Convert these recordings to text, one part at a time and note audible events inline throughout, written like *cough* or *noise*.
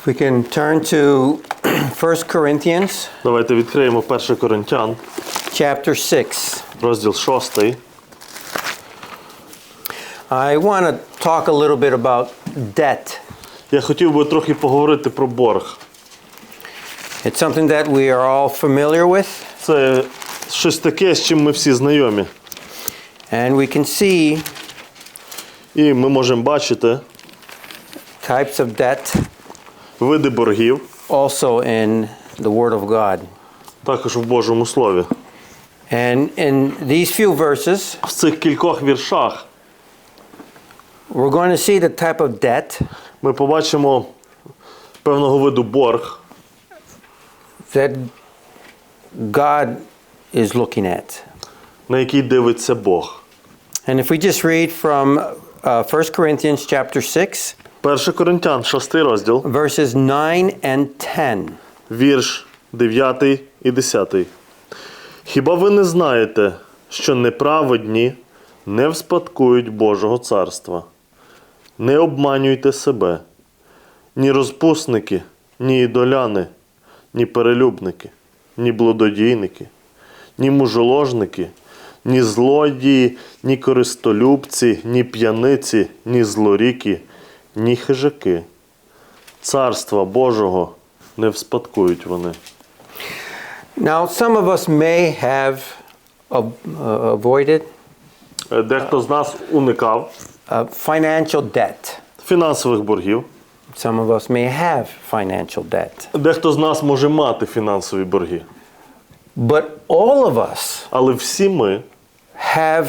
If we can turn to *clears throat* 1 Corinthians Давайте відкриємо 1 Коринтян, chapter 6. розділ 6. I want to talk a little bit about debt. Я хотів би трохи поговорити про борг. It's something that we are all familiar with, Це щось таке, з чим ми всі знайомі. and we can see І ми можемо бачити types of debt види боргів also in the Word of God. також в Божому Слові. And in these few verses, В цих кількох віршах we're going to see the type of debt ми побачимо певного виду борг, that God is looking at. на який дивиться Бог. And if we just read from uh, 1 Corinthians chapter 6, 1 Коринтян, 6 розділ, verses 9 and 10. вірш 9 і 10. Хіба ви не знаєте, що неправедні не вспадкують Божого царства? Не обманюйте себе, ні розпусники, ні ідоляни, ні перелюбники, ні блудодійники, ні мужоложники, ні злодії, ні користолюбці, ні п'яниці, ні злоріки, ні хижаки. Царства Божого не вспадкують вони. Now, some of us may have uh, avoided Е, Дехто з нас уникав uh, financial debt. фінансових боргів. Some of us may have financial debt. Дехто з нас може мати фінансові борги. But all of us Але всі ми have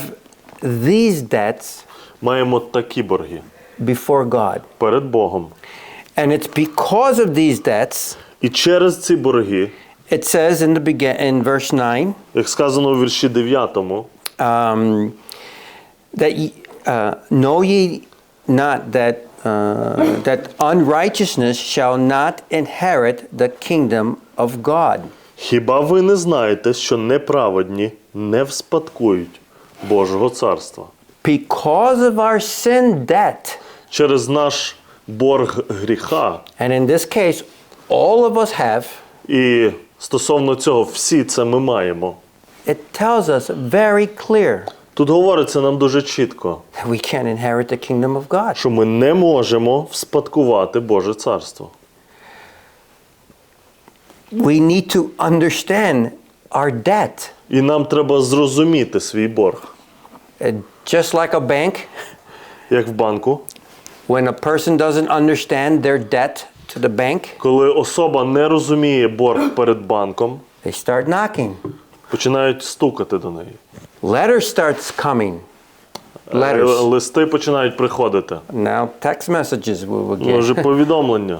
these debts маємо такі борги before God. перед Богом. And it's because of these debts, І через ці борги, it says in the begin in verse 9, як сказано у вірші 9, um, that ye, uh, know ye not that uh, that unrighteousness shall not inherit the kingdom of God. хіба ви не знаєте, що неправедні не вспадкують Божого царства? Because of our sin debt, Через наш борг гріха, and in this case, all of us have, і стосовно цього всі це ми маємо. it tells us very clear Тут говориться нам дуже чітко, that we can't inherit the kingdom of God. що ми не можемо вспадкувати Боже царство. We need to understand our debt. І нам треба зрозуміти свій борг. Uh, Just like a bank, Як в банку, when a person doesn't understand their debt to the bank, коли особа не розуміє борг перед банком, they start knocking. починають стукати до неї. Letters starts coming. Е, Letters. Листи починають приходити. Now text messages we will Може, get повідомлення,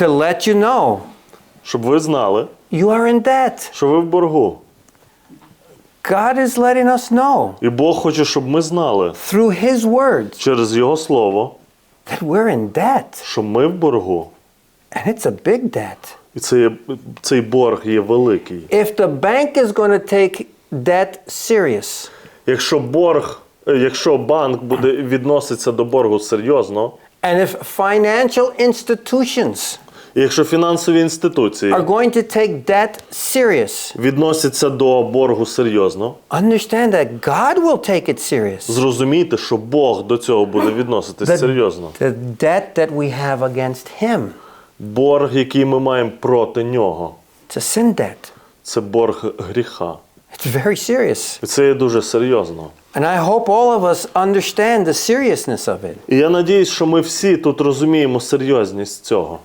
to let you know щоб ви знали, you are in debt. що ви в боргу. God is letting us know І Бог хоче, щоб ми знали through His words через Його Слово, that we're in debt. що ми в боргу. And it's a big debt. І цей, цей борг є великий. If the bank is going to take debt serious, Якщо борг, е, якщо банк буде відноситься до боргу серйозно, and if financial institutions і якщо фінансові інституції are going to take debt serious, відносяться до боргу серйозно, understand that God will take it serious. зрозумійте, що Бог до цього буде відноситись серйозно. the debt that we have against Him. Борг, який ми маємо проти нього, It's a sin debt. це борг гріха. It's very serious. І це є дуже серйозно. And I hope all of us understand the seriousness of it. І я надіюсь, що ми всі тут розуміємо серйозність цього.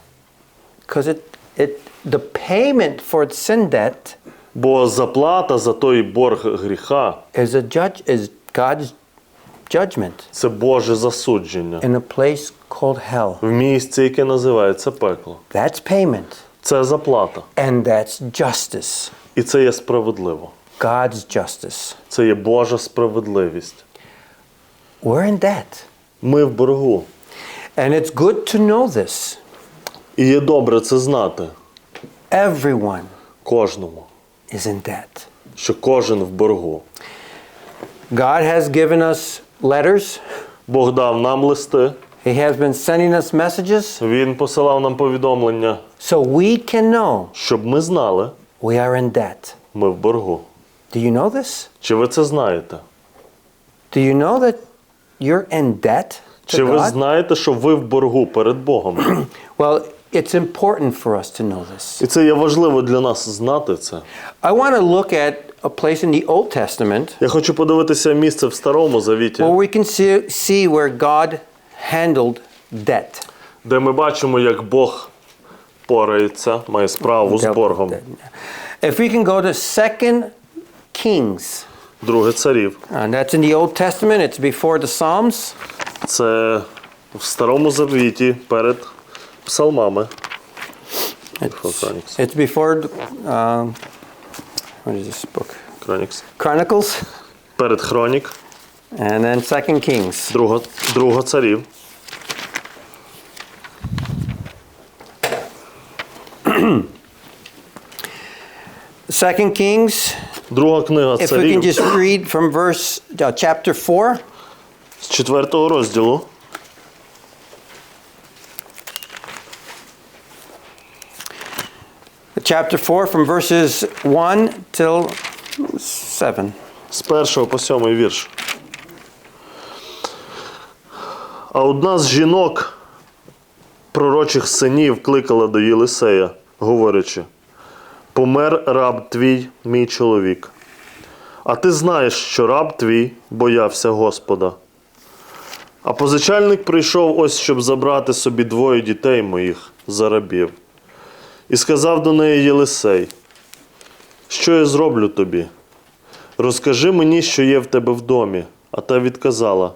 Because it, it, the payment for sin debt Бо заплата за той борг гріха is, a judge, is God's judgment це Боже засудження in a place called hell. в місці, яке називається пекло. That's payment. Це заплата. And that's justice. І це є справедливо. God's justice. Це є Божа справедливість. We're in debt. Ми в боргу. And it's good to know this. І є добре це знати Everyone кожному, is in debt. що кожен в боргу. God has given us letters Бог дав нам листи, He has been sending us messages Він посилав нам повідомлення, so we can know щоб ми знали, we are in debt. ми в боргу. Do you know this? Чи ви це знаєте? Do you know that you're in debt to Чи ви God? знаєте, що ви в боргу перед Богом? *clears throat* Well, it's important for us to know this. І це є важливо для нас знати це. I want to look at a place in the Old Testament Я хочу подивитися місце в Старому Завіті, where we can see, see where God handled debt. де ми бачимо, як Бог порається, має справу з Dealt with боргом. debt. If we can go to 2 Kings, Друге царів. and that's in the Old Testament, it's before the Psalms. Це в Старому Завіті перед псалмами. It's, Chronicles. it's before, the, um, what is this book? Хронікс. Chronicles, Перед Хронік, and then 2 Kings. друга, друга царів. Second Kings, Друга книга if we can царів just read from verse, uh, chapter 4. з четвертого розділу. Chapter 4 from verses 1 till 7. З першого по сьомий вірш. А одна з жінок пророчих синів кликала до Єлисея, говорячи: Помер раб твій, мій чоловік. А ти знаєш, що раб твій боявся Господа. А позичальник прийшов ось, щоб забрати собі двоє дітей моїх за рабів. І сказав до неї Єлисей: Що я зроблю тобі? Розкажи мені, що є в тебе в домі. А та відказала: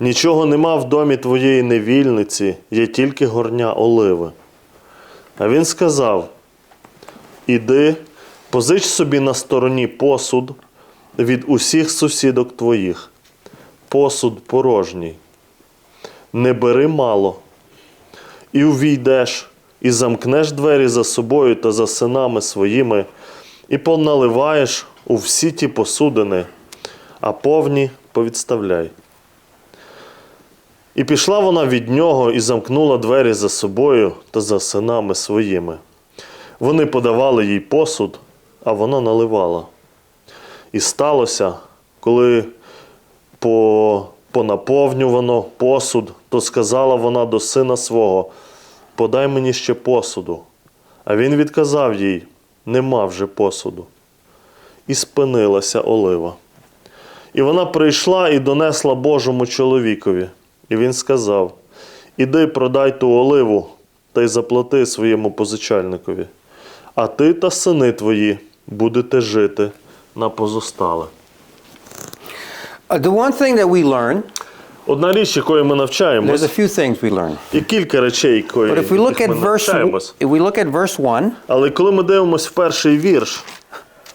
Нічого нема в домі твоєї невільниці, є тільки горня оливи. А він сказав: Іди, позич собі на стороні посуд від усіх сусідок твоїх, посуд порожній. Не бери мало, і увійдеш, і замкнеш двері за собою та за синами своїми, і поналиваєш у всі ті посудини, а повні повідставляй. І пішла вона від нього і замкнула двері за собою та за синами своїми. Вони подавали їй посуд, а вона наливала. І сталося, коли по, понаповнювано посуд, то сказала вона до сина свого: Подай мені ще посуду. А він відказав їй: Нема вже посуду. І спинилася олива. І вона прийшла і донесла Божому чоловікові. І він сказав: Іди продай ту оливу та й заплати своєму позичальникові. А ти та сини твої будете жити на позостале. Uh, the one thing that we learn, Одна річ, якої ми there's навчаємось, a few things we learn. і кілька речей, якої But if we look яких at ми verse, навчаємось. if we look at verse 1, Але коли ми дивимося в перший вірш,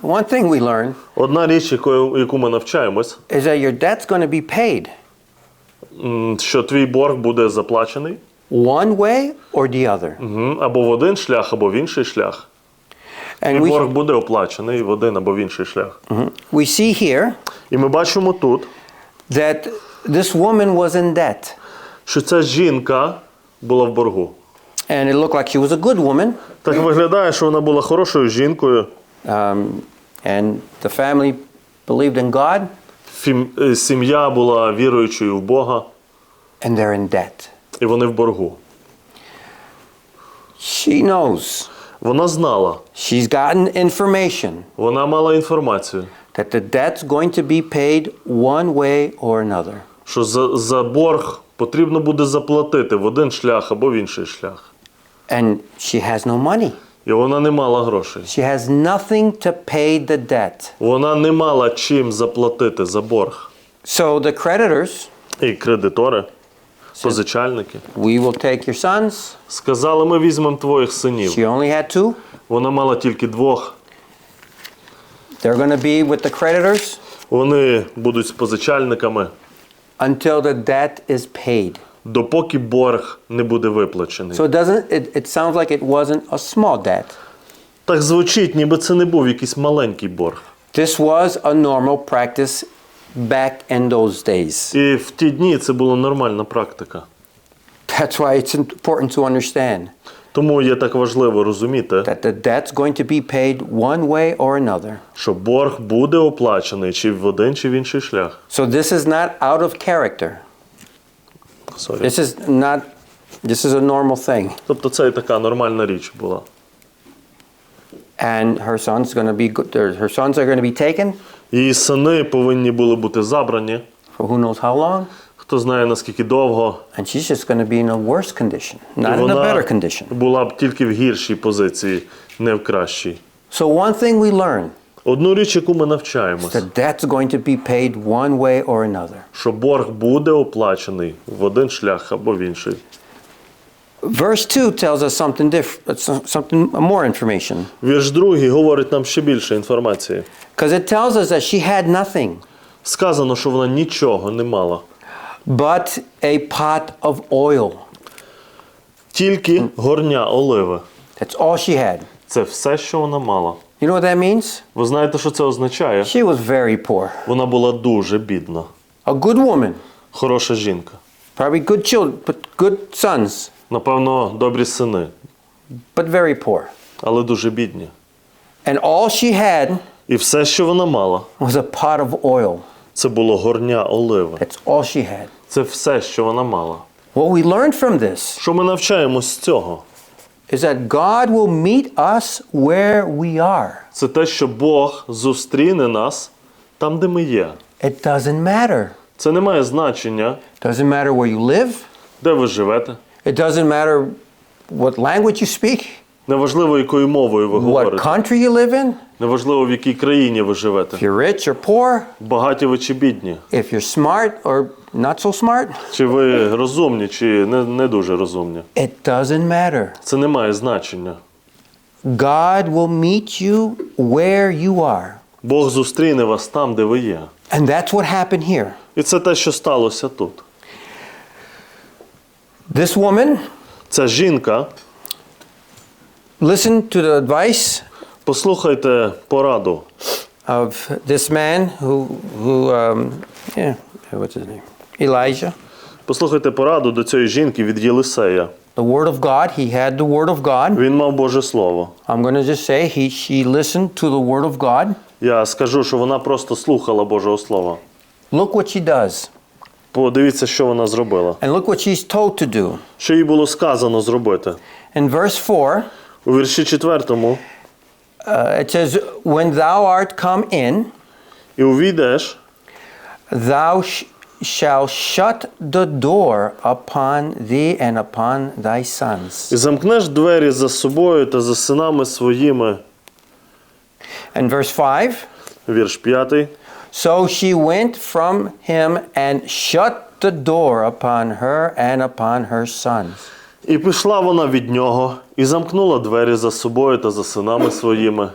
one thing we learn одна річ, якою, яку ми навчаємось, is that your debt's going to be paid м, що твій борг буде заплачений one way or the other. мгм, або в один шлях, або в інший шлях. And Твій we, борг буде оплачений в один або в інший шлях. we see here І ми бачимо тут, that this woman was in debt. що ця жінка була в боргу. And it looked like she was a good woman. Так виглядає, що вона була хорошою жінкою. Um, and the family believed in God, Фім- е, Сім'я була віруючою в Бога, and they're in debt. і вони в боргу. She knows, Вона знала, she's gotten information вона мала інформацію, that the debt's going to be paid one way or another. Що за, за борг потрібно буде заплатити в один шлях або в інший шлях. And she has no money. І вона не мала грошей. She has nothing to pay the debt. Вона не мала чим заплатити за борг. So the creditors, І кредитори, позичальники we will take your sons. сказали: ми візьмемо твоїх синів. She only had two. Вона мала тільки двох. They're going to be with the creditors Вони будуть з позичальниками, until the debt is paid. допоки борг не буде виплачений. So it doesn't it, it sounds like it wasn't a small debt. Так звучить, ніби це не був якийсь маленький борг. This was a normal practice back in those days. І в ті дні це була нормальна практика. That's why it's important to understand Тому є так важливо розуміти, that the debt's going to be paid one way or another. що борг буде оплачений чи в один, чи в інший шлях. So this is not out of character. Sorry. This is not, this is a normal thing. Тобто це і така нормальна річ була. And her son's going to be, go- their- her sons are going to be taken Її сини повинні були бути забрані. for who knows how long. Хто знає наскільки довго. And she's just going to be in a worse condition, not in a better condition. була б тільки в гіршій позиції, не в кращій. So one thing we learn, Одну річ, яку ми навчаємося, the debt's going to be paid one way or another. що борг буде оплачений в один шлях або в інший. Verse 2 tells us something different, something more information. Вірш другий говорить нам ще більше інформації. Because it tells us that she had nothing Сказано, що вона нічого не мала, but a pot of oil. тільки горня оливи. That's all she had. Це все, що вона мала. You know what that means? Ви знаєте, що це означає? She was very poor. Вона була дуже бідна, A good woman, хороша жінка. probably good children, but good sons, Напевно, добрі сини, but very poor. але дуже бідні. And all she had І все, що вона мала, was a pot of oil. це було горня оливи. That's all she had. Це все, що вона мала. What we learned from this Що ми навчаємось з цього? is that God will meet us where we are. Це те, що Бог зустріне нас там, де ми є. It doesn't matter. Це не має значення, Doesn't matter where you live. де ви живете. It doesn't matter what language you speak, Неважливо, якою мовою ви what говорите. country you live in, Неважливо, в якій країні ви живете. if you're rich or poor, Багаті ви чи бідні. if you're smart or not so smart. Чи ви розумні, чи не, не дуже розумні. It doesn't matter. Це не має значення. God will meet you where you are. Бог зустріне вас там, де ви є. And that's what happened here. І це те, що сталося тут. This woman Ця жінка, listened to the advice послухайте пораду of this man who, who um, yeah, what's his name? Elijah. Послухайте пораду до цієї жінки від Єлисея. The word of God, he had the word of God. Він мав Боже Слово. I'm going to just say he, she listened to the word of God. Я скажу, що вона просто слухала Божого Слова. Look what she does. Подивіться, що вона зробила. And look what she's told to do. Що їй було сказано зробити. In verse 4, У вірші 4 uh, it says, When thou art come in, і увійдеш, thou sh- shall shut the door upon thee and upon thy sons. і замкнеш двері за собою та за синами своїми. And verse 5, Вірш 5. So she went from him and shut the door upon her and upon her sons. І пішла вона від нього, і замкнула двері за собою та за синами своїми.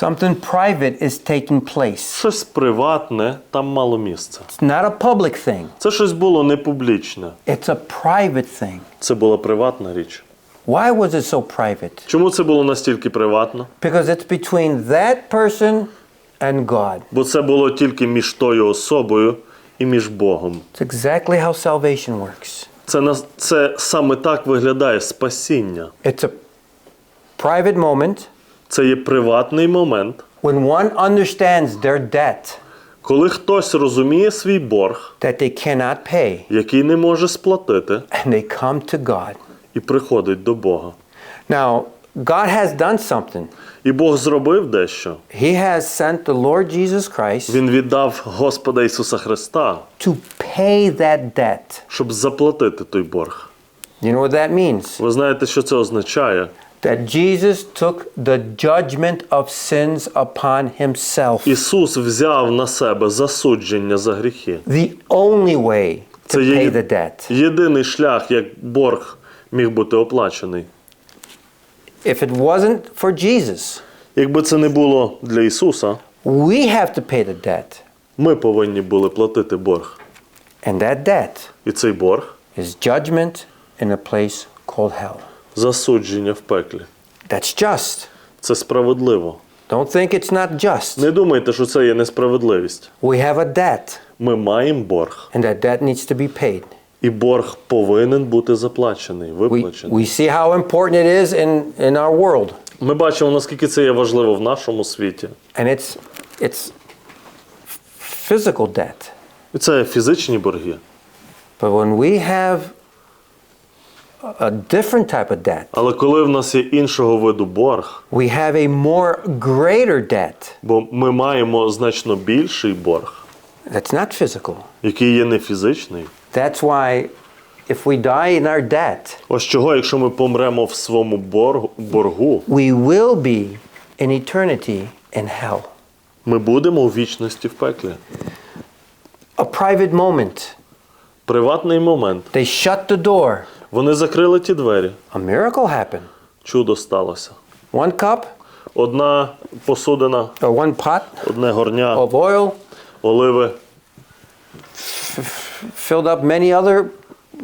Something private is taking place. Щось приватне там мало місця. It's not a public thing, Це щось було не публічне. it's a private thing. Це була приватна річ. Why was it so private? Чому це було настільки приватно? Because it's between that person and God. Бо це було тільки між тою особою і між Богом. It's exactly how salvation works. Це, нас- це саме так виглядає спасіння. It's a private moment Це є приватний момент, when one understands their debt коли хтось розуміє свій борг, that they cannot pay який не може сплатити, and they come to God. і приходить до Бога. Now, God has done something. І Бог зробив дещо. He has sent the Lord Jesus Christ Він віддав Господа Ісуса Христа, to pay that debt. щоб заплатити той борг. You know what that means? Ви знаєте, що це означає? That Jesus took the judgment of sins upon himself. Ісус взяв на себе засудження за гріхи. The only way to Це є pay the debt. єдиний шлях, як борг міг бути оплачений. If it wasn't for Jesus, Якби це не було для Ісуса, we have to pay the debt. ми повинні були платити борг. And that debt І цей борг is judgment in a place called hell. засудження в пеклі. That's just. Це справедливо. Don't think it's not just. Не думайте, що це є несправедливість. We have a debt, Ми маємо борг, and that debt needs to be paid. І борг повинен бути заплачений, We, we see how important it is in, in our world. Ми бачимо, наскільки це є важливо в нашому світі. And it's, it's physical debt. І це фізичні борги. But when we have a different type of debt, Але коли в нас є іншого виду борг, we have a more greater debt бо ми маємо значно більший борг, that's not physical. який є не фізичний. That's why if we die in our debt, Ось чого, якщо ми помремо в своєму боргу, боргу, we will be in eternity in hell. ми будемо у вічності в пеклі. A private moment. Приватний момент. They shut the door. Вони закрили ті двері. A miracle happened. Чудо сталося. One cup Одна посудина, or one pot одне горня, of oil оливи filled up many other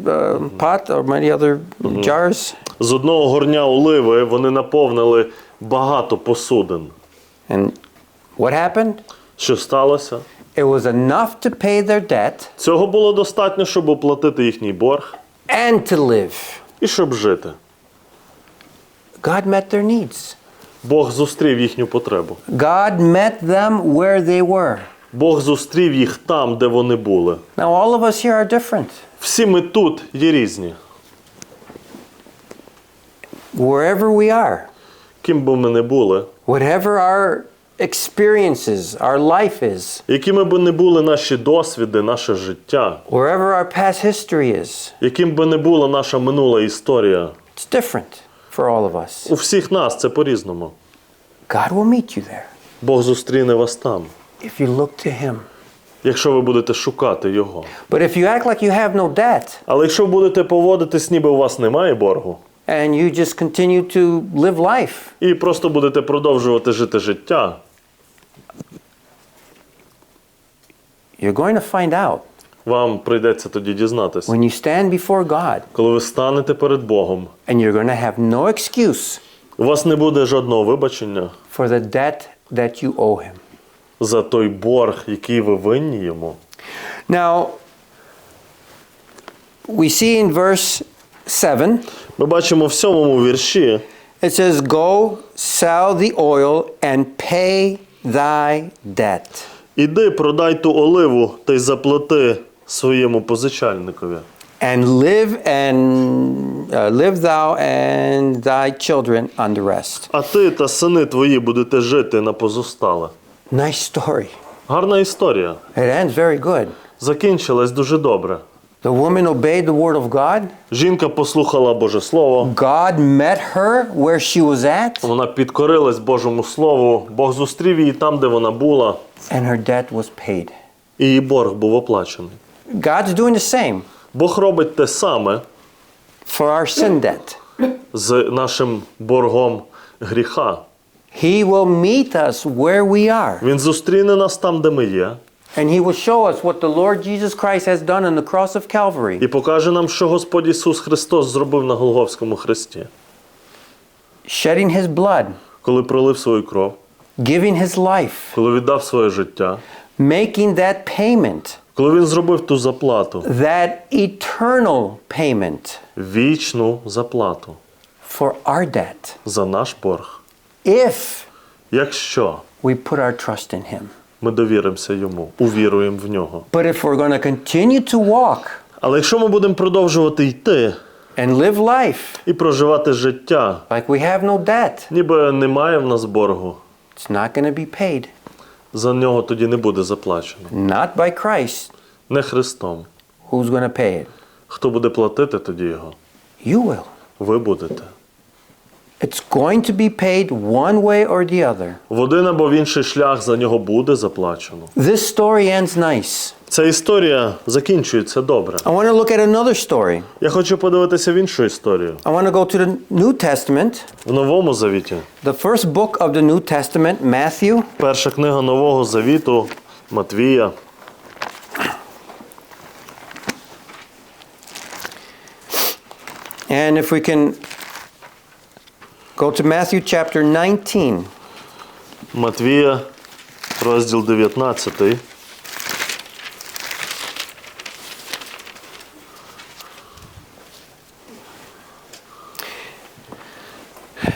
uh, pot or many other jars. З одного горня оливи вони наповнили багато посудин. And what happened? Що сталося? It was enough to pay their debt Цього було достатньо, щоб оплатити їхній борг and to live. і щоб жити. God met their needs. Бог зустрів їхню потребу. God met them where they were. Бог зустрів їх там, де вони були. Now, all of us here are different. Всі ми тут є різні. Wherever we are, Ким би ми не були, whatever our experiences, our life is, якими би не були наші досвіди, наше життя, wherever our past history is, яким би не була наша минула історія, it's different for all of us. у всіх нас це по-різному. God will meet you there Бог зустріне вас там, if you look to Him. якщо ви будете шукати Його. But if you act like you have no debt Але якщо будете поводитись, ніби у вас немає боргу, and you just continue to live life, і просто будете продовжувати жити життя, you're going to find out вам прийдеться тоді дізнатися. when you stand before God Коли ви станете перед Богом, and you're going to have no excuse у вас не буде жодного вибачення for the debt that you owe Him. За той борг, який ви винні йому. Now, we see in verse 7, Ми бачимо в сьомому вірші, it says, Go sell the oil and pay thy debt. іди продай ту оливу та й заплати своєму позичальникові. And live and uh, live thou and thy children on the rest. А ти та сини твої будете жити на позостале. Nice story. Гарна історія. It ends very good. Закінчилась дуже добре. The woman obeyed the word of God. Жінка послухала Боже Слово, God met her where she was at, вона підкорилась Божому Слову, Бог зустрів її там, де вона була, and her debt was paid. і її борг був оплачений. God's doing the same Бог робить те саме for our sin debt. з нашим боргом гріха. He will meet us where we are, Він зустріне нас там, де ми є, and He will show us what the Lord Jesus Christ has done on the cross of Calvary, і покаже нам, що Господь Ісус Христос зробив на Голговському хресті, shedding His blood, коли пролив свою кров, giving His life, коли віддав своє життя, making that payment, коли Він зробив ту заплату, that eternal payment вічну заплату for our debt, за наш борг. If Якщо we put our trust in Him. ми довіримося йому, увіруємо в нього. But if we're going to continue to walk Але якщо ми будемо продовжувати йти and live life і проживати життя, like we have no debt, ніби немає в нас боргу, it's not going to be paid. за нього тоді не буде заплачено. Not by Christ. Не Христом. Who's going to pay it? Хто буде платити тоді його? You will. Ви будете. It's going to be paid one way or the other. В один або в інший шлях за нього буде заплачено. This story ends nice. Ця історія закінчується добре. I want to look at another story. Я хочу подивитися в іншу історію. I want to go to the New Testament, В Новому Завіті. the first book of the New Testament, Matthew, Перша книга Нового Завіту Матвія. and if we can Go to Matthew chapter 19. Матвія, розділ 19.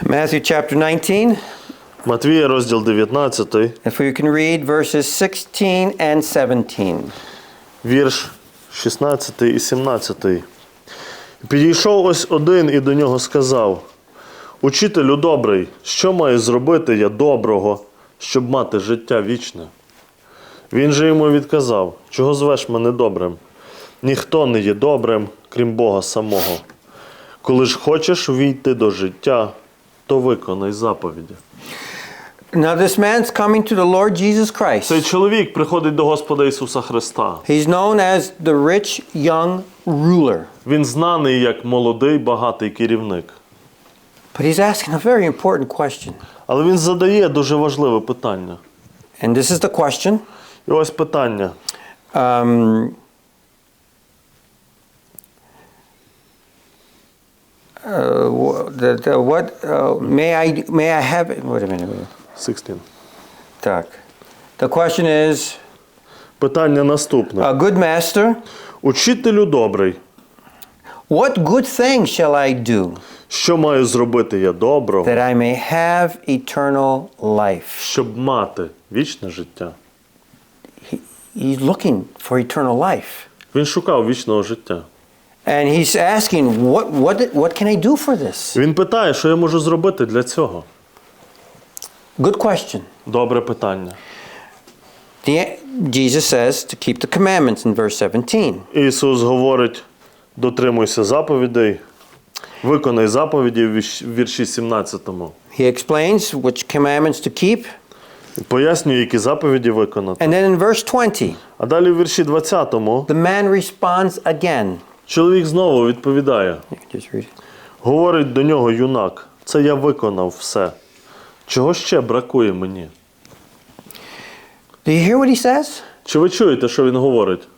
Matthew chapter 19. Матвія, розділ 19. If you can read verses 16 and 17. Вірш 16 і 17. Підійшов ось один і до нього сказав: Учителю добрий, що маю зробити я доброго, щоб мати життя вічне? Він же йому відказав: Чого звеш мене добрим? Ніхто не є добрим, крім Бога самого. Коли ж хочеш війти до життя, то виконай заповіді. Now, this man's coming to the Lord Jesus Christ. Цей чоловік приходить до Господа Ісуса Христа. He's known as the rich young ruler. Він знаний як молодий багатий керівник. But he's asking a very important question. Але він задає дуже важливе питання. And this is the question І ось питання: um, uh, wha- the, the, what uh, may I may I have it? Wait a minute. wait a minute. 16. Так. The question is, Питання наступне. a good master, Учителю добрий, what good thing shall I do Що маю зробити я доброго, that I may have eternal life? щоб мати вічне життя? He, he's looking for eternal life. Він шукав вічного життя. And he's asking, what, what, what can I do for this? Він питає, що я можу зробити для цього. Good question. Добре питання. The, Jesus says to keep the commandments in verse 17. Ісус говорить: дотримуйся заповідей, виконай заповіді в вірші 17. He explains which commandments to keep. Пояснює, які заповіді виконати. And then in verse 20, А далі в вірші 20 the man responds again. чоловік знову відповідає. Говорить до нього юнак: це я виконав все. Чого ще бракує мені? Do you hear what he says? Чи ви чуєте, що він говорить?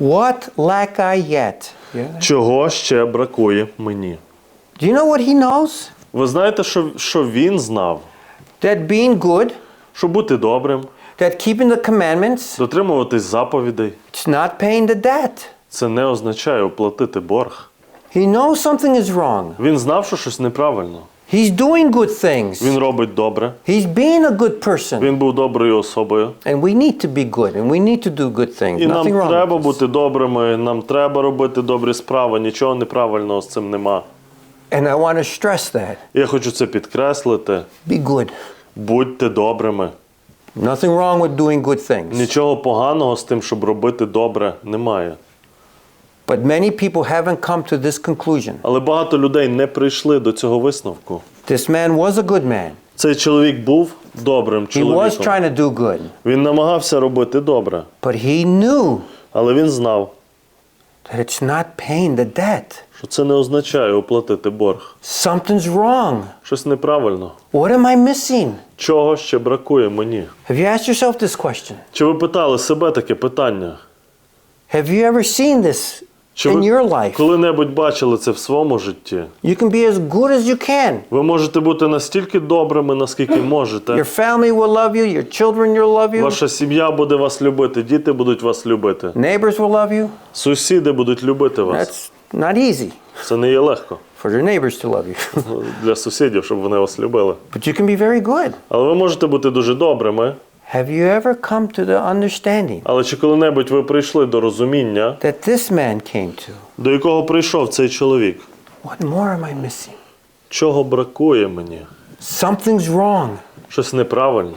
What lack I yet? Чого ще бракує мені? Do you know what he knows? Ви знаєте, що, що він знав? That being good, Що бути добрим, that keeping the commandments, дотримуватись заповідей, it's not paying the debt. це не означає оплатити борг. He knows something is wrong. Він знав, що щось неправильно. He's doing good things. Він робить добре. He's being a good person. Він був доброю особою. And we need to be good and we need to do good things. І нам Nothing wrong треба with бути добрими, нам треба робити добрі справи. Нічого неправильного з цим нема. And I want to stress that. Я хочу це підкреслити. Be good. Будьте добрими. Nothing wrong with doing good things. Нічого поганого з тим, щоб робити добре, немає. But many people haven't come to this conclusion. Але багато людей не прийшли до цього висновку. This man was a good man. Цей чоловік був добрим He was trying to do good. Він намагався робити добре, But he knew але він знав, that it's not paying the debt. що це не означає оплатити борг. Something's wrong. Щось неправильно. What am I missing? Чого ще бракує мені? Have you asked yourself this question? Чи ви питали себе таке питання? Have you ever seen this Чи in your life? коли-небудь бачили це в своєму житті? You can be as good as you can. Ви можете бути настільки добрими, наскільки можете. Your family will love you, your children will love you, Ваша сім'я буде вас любити, діти будуть вас любити, neighbors will love you. сусіди будуть любити вас. That's not easy Це не є легко for your neighbors to love you. для сусідів, щоб вони вас любили. but you can be very good. Але ви можете бути дуже добрими. Have you ever come to the understanding Але чи коли-небудь ви прийшли до розуміння, that this man came to? до якого прийшов цей чоловік? What more am I missing? Чого бракує мені? Something's wrong. Щось неправильно.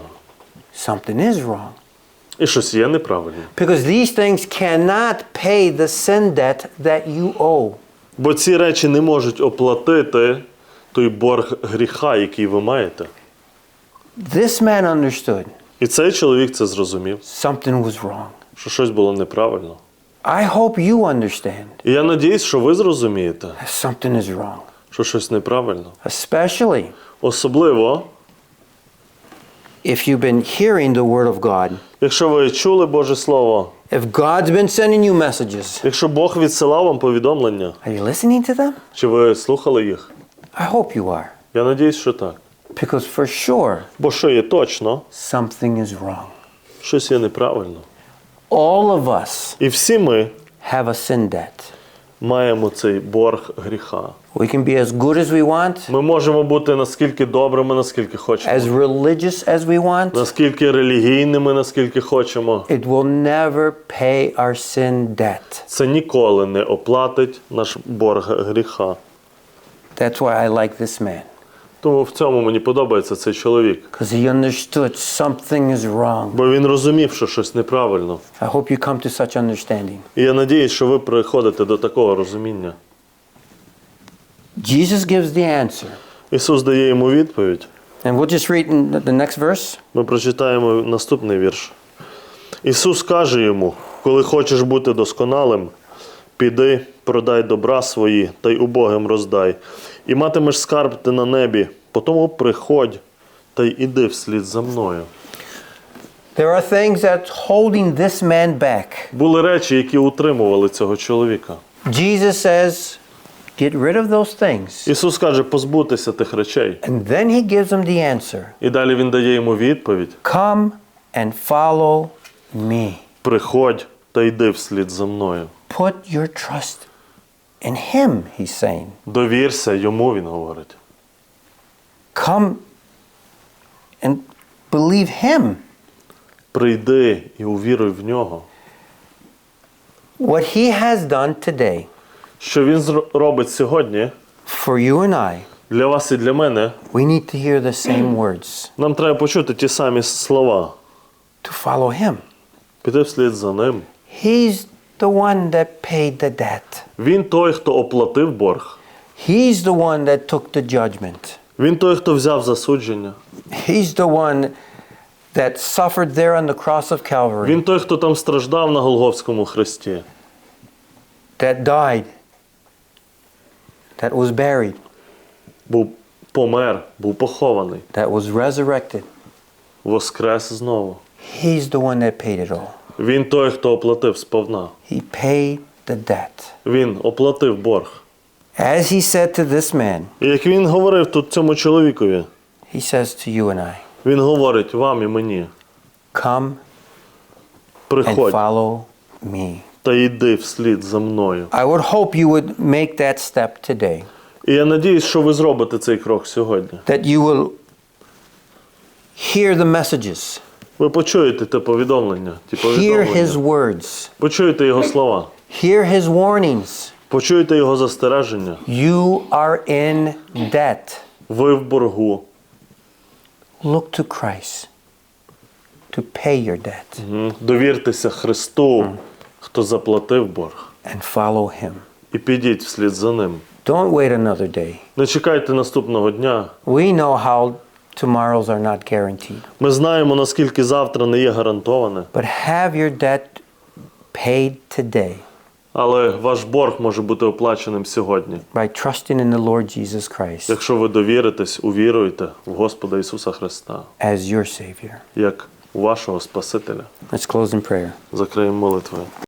Something is wrong. І щось є неправильно. Because these things cannot pay the sin debt that you owe. Бо ці речі не можуть оплатити той борг гріха, який ви маєте. This man understood І цей чоловік це зрозумів, something was wrong. що щось було неправильно. I hope you understand І я надіюсь, що ви зрозумієте, that something is wrong. що щось неправильно. Especially Особливо, if you've been hearing the Word of God. якщо ви чули Боже Слово, If God's been sending you messages, якщо Бог відсилав вам повідомлення, are you listening to them? чи ви слухали їх? I hope you are. Я надіюсь, що так. Because for sure, Бо що є точно, something is wrong. щось є неправильно. All of us І всі ми have a sin debt. маємо цей борг гріха. We can be as good as we want, Ми можемо бути наскільки добрими, наскільки хочемо, as religious as we want. наскільки релігійними, наскільки хочемо. It will never pay our sin debt. Це ніколи не оплатить наш борг гріха. That's why I like this man, Тому в цьому мені подобається цей чоловік. because he understood something is wrong. Бо він розумів, що щось неправильно. I hope you come to such understanding. І я надіюсь, що ви приходите до такого розуміння. Jesus gives the answer. Ісус дає йому відповідь. And we'll just read in the next verse. Ми прочитаємо наступний вірш. Ісус каже йому: коли хочеш бути досконалим, піди, продай добра свої та й убогим роздай, і матимеш скарб ти на небі, потому приходь та й іди вслід за мною. There are things that's holding this man back. Були речі, які утримували цього чоловіка. Jesus says, Get rid of those things. Ісус каже, позбутися тих речей. And then he gives him the answer І далі він дає йому відповідь: Come and follow me. приходь та йди вслід за мною. Put your trust in him, he's saying. Довірся йому, він говорить. Come and believe him. Прийди і увіруй в нього. What he has done today Що він робить сьогодні for you and I, для вас і для мене, we need to hear the same words нам треба почути ті самі слова. to follow him. Піти вслід за ним. He's the one that paid the debt. Він той, хто оплатив борг. He's the one that took the judgment. Він той, хто взяв засудження. He's the one that suffered there on the cross of Calvary, Він той, хто там страждав на Голговському хресті, that died, that was buried, був помер, був похований, that was resurrected. воскрес знову. He's the one that paid it all. Він той, хто оплатив сповна. He paid the debt. Він оплатив борг. As he said to this man, І як він говорив тут цьому чоловікові, he says to you and I, він говорить вам і мені: Come and приходь follow me. та йди вслід за мною. I would hope you would make that step today, І я надіюсь, що ви зробите цей крок сьогодні. that you will hear the messages, Ви почуєте те повідомлення, ті hear his повідомлення. words, Почуєте його слова, hear his warnings. почуєте його застереження. You are in debt. Ви в боргу. Look to Christ to pay your debt Мгм. Довіртеся Христу, хто заплатив борг, and follow him. і підіть вслід за ним. Don't wait another day. Не чекайте наступного дня. We know how tomorrows are not guaranteed, Ми знаємо, наскільки завтра не є гарантоване, but have your debt paid today але ваш борг може бути оплаченим сьогодні. by trusting in the Lord Jesus Christ Якщо ви довіритесь, увіруєте в Господа Ісуса Христа, as your Savior. як вашого Спасителя. Let's close in prayer. Закриємо молитвою.